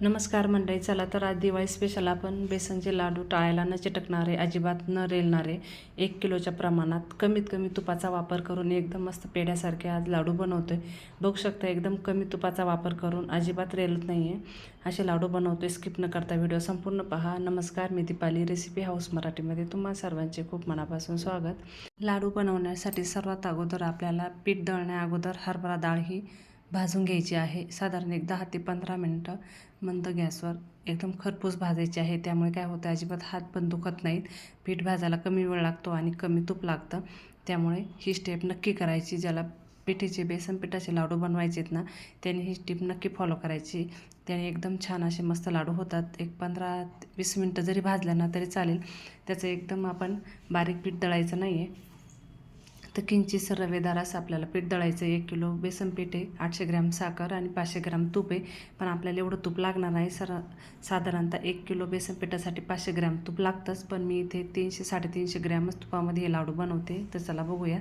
नमस्कार मंडळी चला तर आज दिवाळी स्पेशल आपण बेसनचे लाडू टाळायला न चिटकणारे अजिबात न रेलणारे एक किलोच्या प्रमाणात कमीत कमी तुपाचा वापर करून एकदम मस्त पेढ्यासारखे आज लाडू बनवतो आहे बघू शकता एकदम कमी तुपाचा वापर करून अजिबात रेलत नाही आहे असे लाडू बनवतो स्किप न करता व्हिडिओ संपूर्ण पहा. नमस्कार मी दीपाली रेसिपी हाऊस मराठीमध्ये तुम्हा सर्वांचे खूप मनापासून स्वागत. लाडू बनवण्यासाठी सर्वात अगोदर आपल्याला पीठ दळण्या अगोदर हरभरा डाळ ही भाजून घ्यायची आहे. साधारण एक दहा ते पंधरा मिनटं मंद गॅसवर एकदम खरपूस भाजायची आहे. त्यामुळे काय होतं अजिबात हात पण दुखत नाहीत. पीठ भाजायला कमी वेळ लागतो आणि कमी तूप लागतं. त्यामुळे ही स्टेप नक्की करायची. ज्याला पिठीचे बेसन पिठाचे लाडू बनवायचे आहेत ना त्याने ही स्टेप नक्की फॉलो करायची. त्याने एकदम छान असे मस्त लाडू होतात. एक पंधरा वीस मिनटं जरी भाजलं ना तरी चालेल. त्याचं एकदम आपण बारीक पीठ दळायचं नाही आहे तर किंचित रवेदार असं आपल्याला पीठ दळायचं आहे एक किलो बेसन पीठ आहे आठशे ग्रॅम साखर आणि पाचशे ग्रॅम तूप आहे. पण आपल्याला एवढं तूप लागणार आहे सर साधारणतः एक किलो बेसन पिठासाठी पाचशे ग्रॅम तूप लागतंच. पण मी इथे तीनशे साडेतीनशे ग्रॅमच तुपामध्ये हे लाडू बनवते. तर चला बघूयात.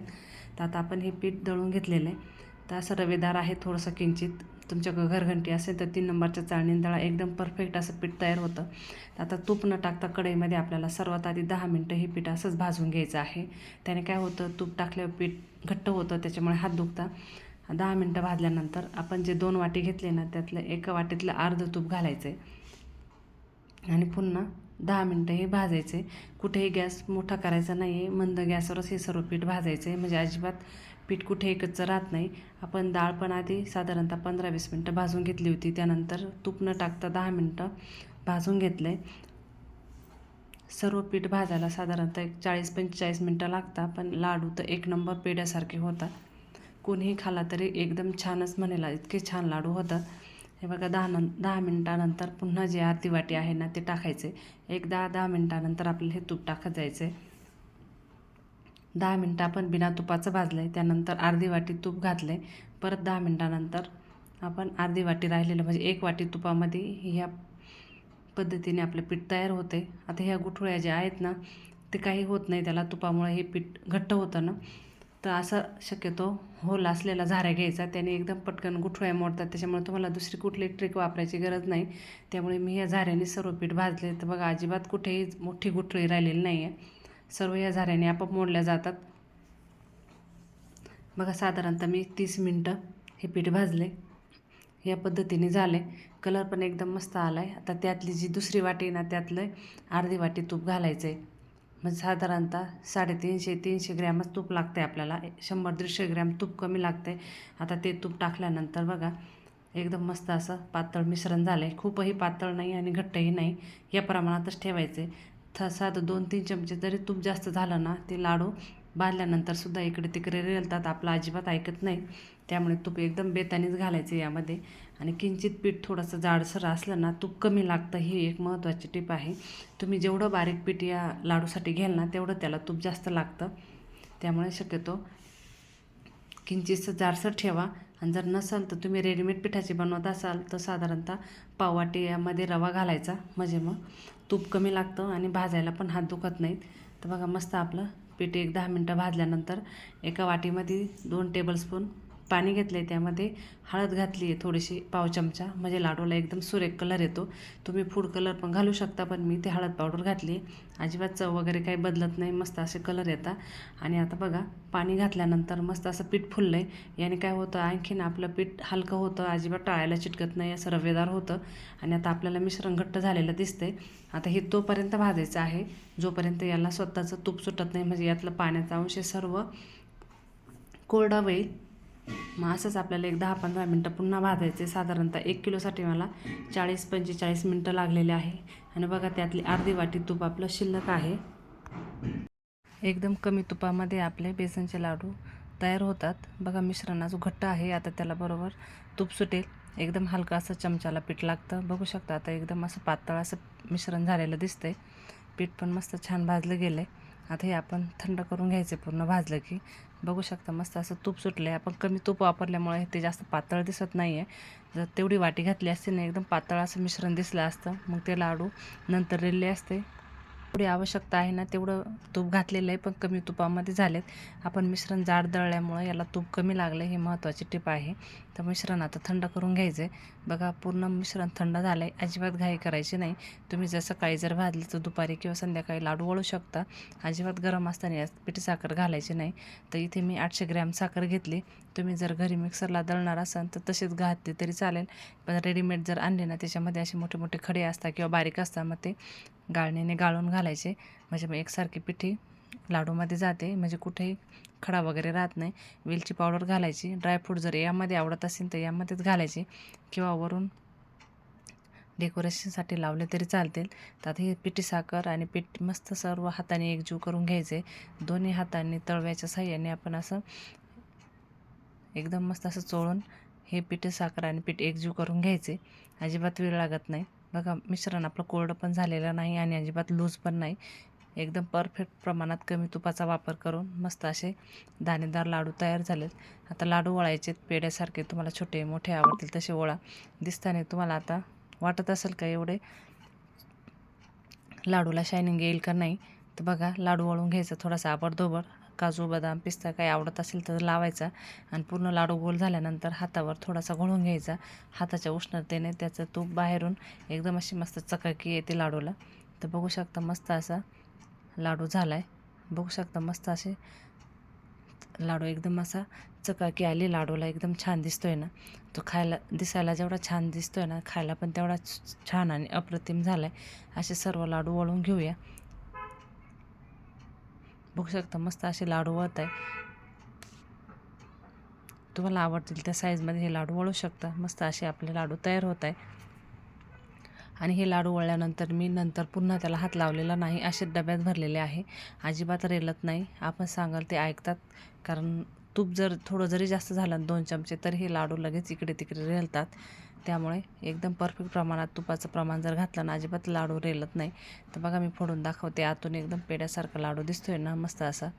तर आता आपण हे पीठ दळून घेतलेलं आहे. तर असं रवेदार आहे थोडंसं किंचित. तुमच्या घरघंटी असेल तर तीन नंबरच्या चाळणीने दळा एकदम परफेक्ट असं पीठ तयार होतं. आता तूप न टाकता कढईमध्ये आपल्याला सर्वात आधी दहा मिनटं हे पीठ असंच भाजून घ्यायचं आहे. त्याने काय होतं तूप टाकल्यावर पीठ घट्ट होतं त्याच्यामुळे हात दुखता. दहा मिनटं भाजल्यानंतर आपण जे दोन वाटी घेतले ना त्यातलं एका वाटीतलं अर्धं तूप घालायचं आहे आणि पुन्हा दहा मिनटं हे भाजायचे. कुठेही गॅस मोठा करायचा नाही आहे मंद गॅसवरच हे सर्व पीठ भाजायचं. आहे म्हणजे अजिबात पीठ कुठे एकच राहत नाही. आपण डाळ पण आधी साधारणतः पंधरा वीस मिनटं भाजून घेतली होती. त्यानंतर तूप न टाकता दहा मिनटं भाजून घेतलं. आहे सर्व पीठ भाजायला साधारणतः एक चाळीस पंचेचाळीस मिनटं लागतात. पण लाडू तर एक नंबर पेढ्यासारखे होतात. कोणीही खाला तरी एकदम छानच म्हणेला. इतके छान लाडू होतात. हे बघा दहा नं दहा मिनटानंतर पुन्हा जे आरती वाटी आहे ना ते टाकायचे. एक दहा दहा मिनटानंतर आपल्याला हे तूप टाकत जायचं आहे दहा मिनटं आपण बिना तुपाचं भाजलं आहे त्यानंतर अर्धी वाटी तूप घातलं आहे परत दहा मिनटानंतर आपण अर्धी वाटी राहिलेलं म्हणजे एक वाटी तुपामध्ये ह्या पद्धतीने आपलं पीठ तयार होते आता ह्या गुठळ्या ज्या आहेत ना ते काही होत नाही त्याला तुपामुळे हे पीठ घट्ट होतं ना तर असं शक्यतो होल असलेला झाऱ्या घ्यायचा. त्याने एकदम पटकन गुठळ्या मोडतात. त्याच्यामुळे तुम्हाला दुसरी कुठली ट्रिक वापरायची गरज नाही. त्यामुळे मी या झाऱ्याने सर्व पीठ भाजले. तर बघा अजिबात कुठेही मोठी गुठळी राहिलेली नाही आहे सर्व या झाऱ्याने आपोआप मोडल्या जातात. बघा साधारणतः मी तीस मिनटं हे पीठ भाजले. या पद्धतीने झाले. कलर पण एकदम मस्त आला आहे आता त्यातली जी दुसरी वाटी ना त्यातलं अर्धी वाटी तूप घालायचं आहे म्हणजे साधारणतः साडेतीनशे तीनशे ग्रॅमच तूप लागते आपल्याला. शंभर दीडशे ग्रॅम तूप कमी लागते आता ते तूप टाकल्यानंतर बघा एकदम मस्त असं पातळ मिश्रण झालं आहे खूपही पातळ नाही आणि घट्टही नाही. या प्रमाणातच ठेवायचे. थ साधं दोन तीन चमचे जरी तूप जास्त झालं ना ते लाडू सुद्धा इकडे तिकडे रेलतात. आपलं अजिबात ऐकत नाही. त्यामुळे तूप एकदम बेतानीच घालायचं यामध्ये. आणि किंचित पीठ थोडंसं जाडसर असलं ना तूप कमी लागतं ही एक महत्त्वाची टीप आहे. तुम्ही जेवढं बारीक पीठ या लाडूसाठी घ्याल ना तेवढं त्याला तूप जास्त लागतं. त्यामुळे शक्यतो किंचितसं जाडसर ठेवा. आणि जर नसाल तर तुम्ही रेडीमेड पिठाची बनवत असाल तर साधारणतः पाववाटी यामध्ये रवा घालायचा म्हणजे मग तूप कमी लागतं आणि भाजायला पण हात दुखत नाहीत. तर बघा मस्त आपलं पीठ एक दहा मिनटं भाजल्यानंतर एका वाटीमध्ये दोन टेबलस्पून पाणी घेतलं आहे त्यामध्ये. हळद घातली आहे थोडीशी पाव चमचा. म्हणजे लाडूला एकदम सुरेख कलर येतो. तुम्ही फूड कलर पण घालू शकता पण मी ते हळद पावडर घातली अजिबात चव वगैरे काही बदलत नाही. मस्त असे कलर येतात. आणि आता बघा पाणी घातल्यानंतर मस्त असं पीठ फुललं आहे याने काय होतं आणखीन आपलं पीठ हलकं होतं अजिबात टाळायला चिटकत नाही असं रवेदार होतं. आणि आता आपल्याला मिश्रण घट्ट झालेलं दिसतंय. आता हे तोपर्यंत भाजायचं आहे. जोपर्यंत याला स्वतःचं तूप सुटत नाही म्हणजे यातलं पाण्याचा अंश सर्व कोरडा होईल. मग असंच आपल्याला एक दहा पंधरा मिनटं पुन्हा भाजायचे. साधारणतः एक किलोसाठी मला चाळीस पंचेचाळीस मिनटं लागलेले आहे. आणि बघा त्यातली अर्धी वाटी तूप आपलं शिल्लक आहे. एकदम कमी तुपामध्ये आपले बेसनचे लाडू तयार होतात. बघा मिश्रण जो घट्ट आहे. आता त्याला बरोबर तूप सुटेल. एकदम हलका असं चमचाला पीठ लागतं. बघू शकता आता एकदम असं पातळ असं मिश्रण झालेलं दिसतंय. पीठ पण मस्त छान भाजलं गेलं आहे आता हे आपण थंड करून घ्यायचे पूर्ण भाजलं की. बघू शकता मस्त असं तूप सुटलं आहे आपण कमी तूप वापरल्यामुळे ते जास्त पातळ दिसत नाही आहे जर तेवढी वाटी घातली असते ना एकदम पातळ असं मिश्रण दिसलं असतं मग ते लाडू नंतर रेलले असते. पुढे आवश्यकता आहे ना तेवढं तूप घातलेलं आहे पण कमी तुपामध्ये झालेत. आपण मिश्रण जाड दळल्यामुळं याला तूप कमी लागलं हे महत्त्वाची टिप आहे. तर मिश्रण आता थंड करून घ्यायचं आहे बघा पूर्ण मिश्रण थंड झालं आहे अजिबात घाई करायची नाही. तुम्ही जर सकाळी जर भाजलं तर दुपारी किंवा संध्याकाळी लाडू वळू शकता. अजिबात गरम असताना यात पिठी साखर घालायची नाही. तर इथे मी आठशे ग्रॅम साखर घेतली. तुम्ही जर घरी मिक्सरला दळणार असाल तर तशीच घातले तरी चालेल. पण रेडीमेड जर आणले ना त्याच्यामध्ये असे मोठे मोठे खडे असतात किंवा बारीक असतात मग ते गाळणीने गाळून घालायचे. म्हणजे मग एकसारखी पिठी लाडूमध्ये जाते. म्हणजे कुठेही खडा वगैरे राहत नाही. वेलची पावडर घालायची. ड्रायफ्रूट जर यामध्ये आवडत असेल तर यामध्येच घालायचे. किंवा वरून डेकोरेशनसाठी लावले तरी चालतील. तर आता हे पिठी साखर आणि पीठ मस्त सर्व हाताने एकजीव करून घ्यायचे. दोन्ही हातांनी तळव्याच्या साह्याने आपण असं एकदम मस्त असं चोळून हे पिठी साखर आणि पीठ एकजीव करून घ्यायचे. अजिबात वेळ लागत नाही. बघा मिश्रण आपलं कोरडं पण झालेलं नाही आणि अजिबात लूज पण नाही. एकदम परफेक्ट प्रमाणात कमी तुपाचा वापर करून मस्त असे दाणेदार लाडू तयार झालेत. आता लाडू वळायचे पेड्यासारखे तुम्हाला छोटे मोठे आवडतील तसे ओळा दिसताना तुम्हाला आता वाटत असेल का एवढे लाडूला शायनिंग येईल का नाही? तर बघा लाडू वळून घ्यायचा थोडासा आबडधोबड. काजू बदाम पिस्ता काही आवडत असेल तर लावायचा आणि पूर्ण लाडू गोल झाल्यानंतर हातावर थोडासा घोळून घ्यायचा. हाताच्या उष्णतेने त्याचं तूप बाहेरून एकदम अशी मस्त चकाकी येते लाडूला. तर बघू शकता मस्त असा लाडू झाला आहे बघू शकता मस्त असे लाडू एकदम असा चकाकी आली. लाडूला एकदम छान दिसतो आहे ना. तो खायला दिसायला जेवढा छान दिसतो आहे ना खायला पण तेवढा छान आणि अप्रतिम झाला आहे असे सर्व लाडू वळून घेऊया. बघू शकता मस्त असे लाडू वळत आहे. तुम्हाला आवडतील त्या साईजमध्ये हे लाडू वळू शकता. मस्त असे आपले लाडू तयार होत आहे. आणि हे लाडू वळल्यानंतर मी नंतर पुन्हा त्याला हात लावलेला नाही असे डब्यात भरलेले आहे. अजिबात रेलत नाही. आपण सांगाल ते ऐकतात. कारण तूप जर थोडं जरी जास्त झालं दोन चमचे तर हे लाडू लगेच इकडे तिकडे रेलतात. त्यामुळे एकदम परफेक्ट प्रमाणात तुपाचं प्रमाण जर घातलं ना अजिबात लाडू रेलत नाही. तर बघा मी फोडून दाखवते. आतून एकदम पेड्यासारखा लाडू दिसतोय ना मस्त असा.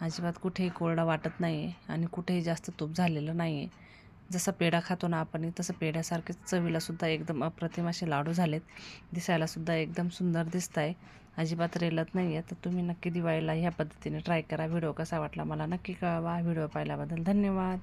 अजिबात कुठेही कोरडा वाटत नाही आहे आणि कुठेही जास्त तूप झालेलं नाही आहे जसा पेढा खातो ना आपण तसं पेढ्यासारखेच चवीलासुद्धा एकदम अप्रतिम असे लाडू झालेत. दिसायलासुद्धा एकदम सुंदर दिसत आहे अजिबात रेलत नाही आहे तर तुम्ही नक्की दिवाळीला ह्या पद्धतीने ट्राय करा. व्हिडिओ कसा वाटला मला नक्की कळवा. व्हिडिओ पाहिल्याबद्दल धन्यवाद.